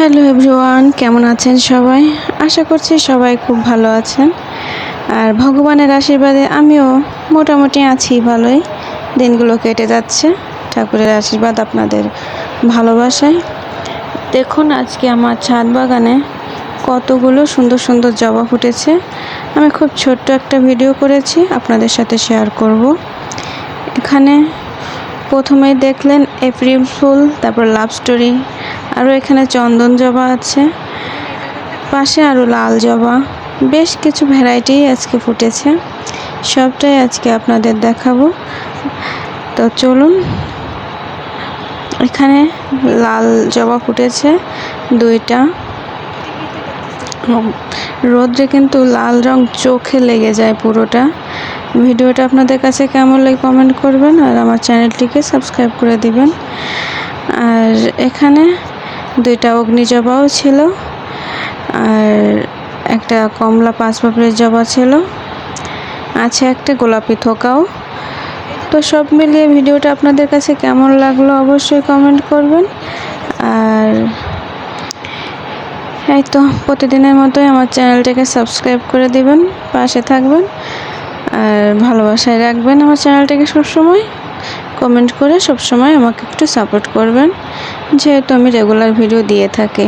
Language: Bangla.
হ্যালো এভরিওয়ান, কেমন আছেন সবাই? আশা করছি সবাই খুব ভালো আছেন। আর ভগবানের আশীর্বাদে আমিও মোটামুটি আছি ভালোই। দিনগুলো কেটে যাচ্ছে, ঠাকুরের আশীর্বাদ আপনাদের ভালোবাসায়। দেখুন আজকে আমার ছাদ বাগানে কতগুলো সুন্দর সুন্দর জবা ফুটেছে। আমি খুব ছোট্ট একটা ভিডিও করেছি, আপনাদের সাথে শেয়ার করব। এখানে প্রথমেই দেখলেন এপ্রিল ফুল, তারপর লাভ স্টোরি আরও এখানে চন্দন জবা আছে। পাশে আরও লাল জবা। বেশ কিছু ভ্যারাইটি আজকে ফুটেছে। সবটাই আজকে আপনাদের দেখাবো। তো চলুন, এখানে লাল জবা ফুটেছে দুইটা। রোদ্রে কিন্তু লাল রং চোখে লেগে যায় পুরোটা। ভিডিওটা আপনাদের কাছে কেমন লাগে কমেন্ট করবেন আর আমার চ্যানেলটিকে সাবস্ক্রাইব করে দিবেন। আর এখানে দুইটা অগ্নিজবাও ছিল আর একটা কমলা পাঁচ পাপড়ির জবা ছিল। আছে একটা গোলাপি থোকাও। তো সব মিলিয়ে ভিডিওটা আপনাদের কাছে কেমন লাগল অবশ্যই কমেন্ট করবেন। আর এই তো, প্রতিদিনের মতোই আমার চ্যানেলটাকে সাবস্ক্রাইব করে দিবেন, পাশে থাকবেন। আর ভালোবাসায় রাখবেন আমার চ্যানেলটাকে সবসময়। কমেন্ট করে সবসময় আমাকে একটু সাপোর্ট করবেন। যেহেতু আমি রেগুলার ভিডিও দিয়ে থাকি।